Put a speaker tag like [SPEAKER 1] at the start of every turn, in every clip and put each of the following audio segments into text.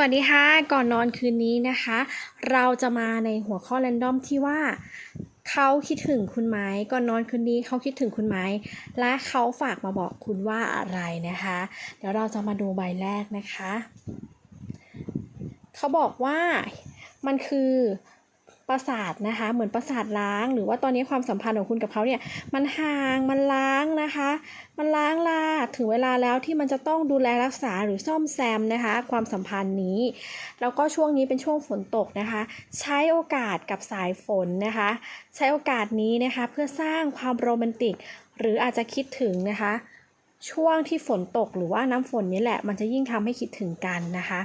[SPEAKER 1] วัสดีค่ะ ก่อนนอนคืนนี้นะคะ เราจะมาในหัวข้อแรนดอมที่ว่าเขาคิดถึงคุณไหมก่อนนอนคืนนี้เขาคิดถึงคุณไหมและเขาฝากมาบอกคุณว่าอะไรนะคะ เดี๋ยวเราจะมาดูใบแรกนะคะ เขาบอกว่ามันคือ ประสาทนะคะ เหมือนประสาทล้าง หรือว่าตอนนี้ความสัมพันธ์ของคุณกับเขาเนี่ยมันห่างมันล้างนะคะ มันล้างลาถึงเวลาแล้วที่มันจะต้องดูแลรักษาหรือซ่อมแซมนะคะ ความสัมพันธ์นี้ แล้วก็ช่วงนี้เป็นช่วงฝนตกนะคะ ใช้โอกาสกับสายฝนนะคะ ใช้โอกาสนี้นะคะเพื่อสร้างความโรแมนติก หรืออาจจะคิดถึงนะคะ ช่วงที่ฝนตกหรือว่าน้ำฝนนี้แหละ มันจะยิ่งทำให้คิดถึงกันนะคะ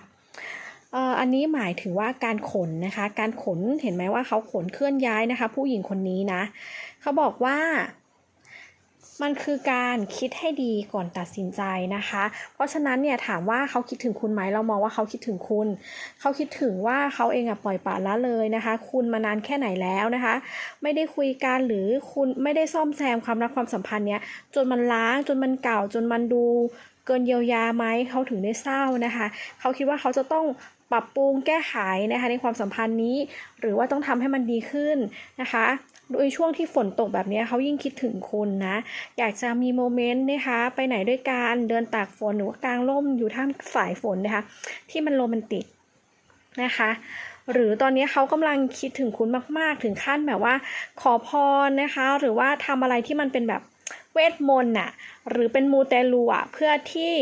[SPEAKER 1] อันนี้หมายถึงว่าการขนนะคะ การขนเห็นไหมว่าเขาขนเคลื่อนย้ายนะคะ ผู้หญิงคนนี้นะเขาบอกว่ามันคือการคิดให้ดีก่อนตัดสินใจนะคะ เพราะฉะนั้นเนี่ยถามว่าเขาคิดถึงคุณไหมเรามองว่าเขาคิดถึงคุณ เขาคิดถึงว่าเขาเองอะปล่อยปละละเลยนะคะ คุณมานานแค่ไหนแล้วนะคะ ไม่ได้คุยกันหรือคุณไม่ได้ซ่อมแซมความรักความสัมพันธ์เนี้ยจนมันล้างจนมันเก่าจนมันดูเกินเยียวยาไหมเขาถึงได้เศร้านะคะ เขาคิดว่าเขาจะต้อง ปรับปรุงแก้ไขนะคะในความสัมพันธ์นี้ หรือว่าต้องทำให้มันดีขึ้นนะคะโดยช่วงที่ฝนตกแบบนี้เขายิ่งคิดถึงคุณนะ อยากจะมีโมเมนต์นะคะไปไหนด้วยกันเดินตากฝนหรือว่ากลางร่มอยู่ท่ามสายฝนนะคะ ที่มันโรแมนติกนะคะหรือตอนนี้เขากำลังคิดถึงคุณมาก ๆ ถึงขั้นแบบว่า ขอพรนะคะ หรือว่าทำอะไรที่มันเป็นแบบ เวทมนต์น่ะหรือเป็นมูเตลูอะเพื่อที่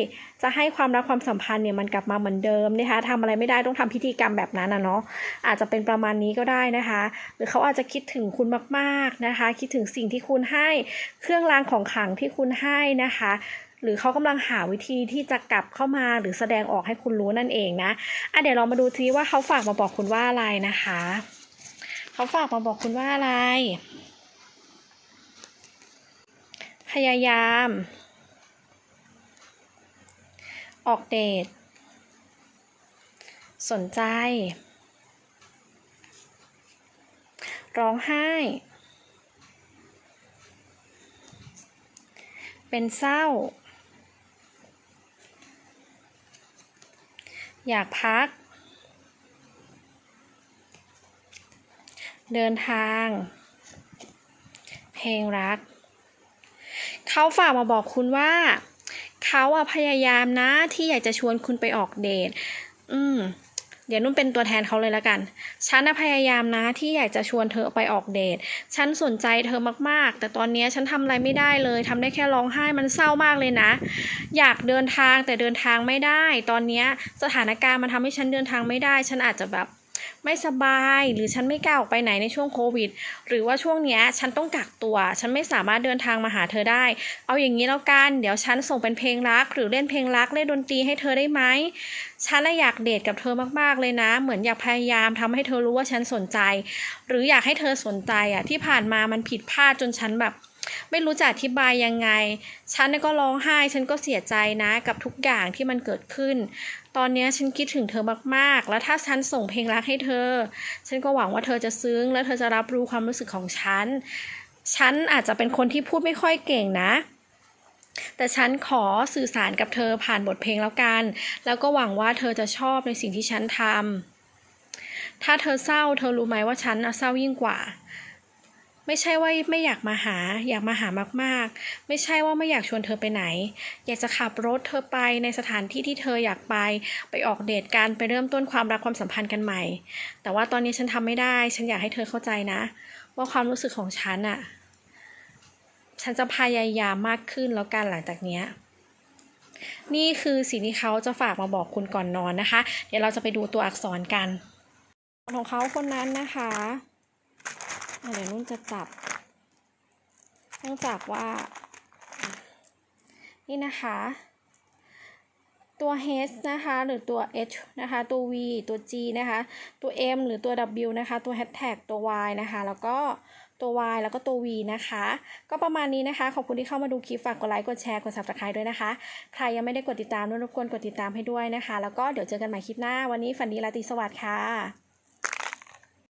[SPEAKER 1] จะให้ความรักความสัมพันธ์เนี่ยมันกลับมาเหมือนเดิมนะคะทำอะไรไม่ได้ต้องทำพิธีกรรมแบบนั้นนะเนาะอาจจะเป็นประมาณนี้ก็ได้นะคะ หรือเขาอาจจะคิดถึงคุณมากๆนะคะ คิดถึงสิ่งที่คุณให้เครื่องรางของขลังที่คุณให้นะคะหรือเขากำลังหาวิธีที่จะกลับเข้ามาหรือแสดงออกให้คุณรู้นั่นเองนะอะเดี๋ยวเรามาดูทีว่าเขาฝากมาบอกคุณว่าอะไรนะคะ เขาฝากมาบอกคุณว่าอะไร พยายาม ออกเดท สนใจ ร้องไห้ เป็นเศร้า อยากพัก เดินทาง เพลงรัก เขาฝากมาบอกคุณว่า เขาอะพยายามนะที่อยากจะชวนคุณไปออกเดท อืม เดี๋ยวนุ่นเป็นตัวแทนเขาเลยละกัน ฉันน่ะพยายามนะที่อยากจะชวนเธอไปออกเดท ฉันสนใจเธอมากๆ แต่ตอนนี้ฉันทำอะไรไม่ได้เลยทำได้แค่ร้องไห้มันเศร้ามากเลยนะ อยากเดินทางแต่เดินทางไม่ได้ ตอนนี้สถานการณ์มันทำให้ฉันเดินทางไม่ได้ ฉันอาจจะแบบ ไม่สบาย หรือฉันไม่กล้าออกไปไหนในช่วงโควิด หรือว่าช่วงเนี้ยฉันต้องกักตัว ฉันไม่สามารถเดินทางมาหาเธอได้ เอาอย่างนี้แล้วกัน เดี๋ยวฉันส่งเป็นเพลงรัก หรือเล่นเพลงรักเล่นดนตรีให้เธอได้ไหม ฉันอยากเดทกับเธอมากๆเลยนะ เหมือนอยากพยายามทำให้เธอรู้ว่าฉันสนใจ หรืออยากให้เธอสนใจอะที่ผ่านมามันผิดพลาดจนฉันแบบ ไม่รู้จะอธิบายยังไง ฉันก็ร้องไห้ ฉันก็เสียใจนะกับทุกอย่างที่มันเกิดขึ้น ตอนนี้ฉันคิดถึงเธอมากๆ แล้วถ้าฉันส่งเพลงรักให้เธอ ฉันก็หวังว่าเธอจะซึ้ง และเธอจะรับรู้ความรู้สึกของฉัน ฉันอาจจะเป็นคนที่พูดไม่ค่อยเก่งนะ แต่ฉันขอสื่อสารกับเธอผ่านบทเพลงแล้วกัน แล้วก็หวังว่าเธอจะชอบในสิ่งที่ฉันทำถ้าเธอเศร้า เธอรู้ไหมว่าฉันเศร้ายิ่งกว่า ไม่ใช่ว่าไม่อยากมาหา อยากมาหามากๆ ไม่ใช่ว่าไม่อยากชวนเธอไปไหน อยากจะขับรถเธอไปในสถานที่ที่เธออยากไป ไปออกเดทกันไปเริ่มต้นความรักความสัมพันธ์กันใหม่ แต่ว่าตอนนี้ฉันทำไม่ได้ ฉันอยากให้เธอเข้าใจนะ ว่าความรู้สึกของฉันอะฉันจะพยายามมากขึ้นแล้วกันหลังจากเนี้ยนี่คือสิ่งที่เขาจะฝากมาบอกคุณก่อนนอนนะคะ เดี๋ยวเราจะไปดูตัวอักษรกัน ของเขาคนนั้นนะคะ เดี๋ยวนุ่นจะจับ เนื่องจากว่า นี่นะคะ ตัว H นะคะ หรือตัว H นะคะ ตัว V ตัว G นะคะ ตัว M หรือตัว W นะคะ ตัว Hashtag ตัว Y นะคะ แล้วก็ตัว Y แล้วก็ตัว V นะคะ ก็ประมาณนี้นะคะ ขอบคุณที่เข้ามาดูคลิป ฝากกดไลค์ กดแชร์ กด subscribe ด้วยนะคะ ใครยังไม่ได้กดติดตามนุ่นรบกวนกดติดตามให้ด้วยนะคะ แล้วก็เดี๋ยวเจอกันใหม่คลิปหน้า วันนี้ฝันดีราตรีสวัสดิ์ค่ะ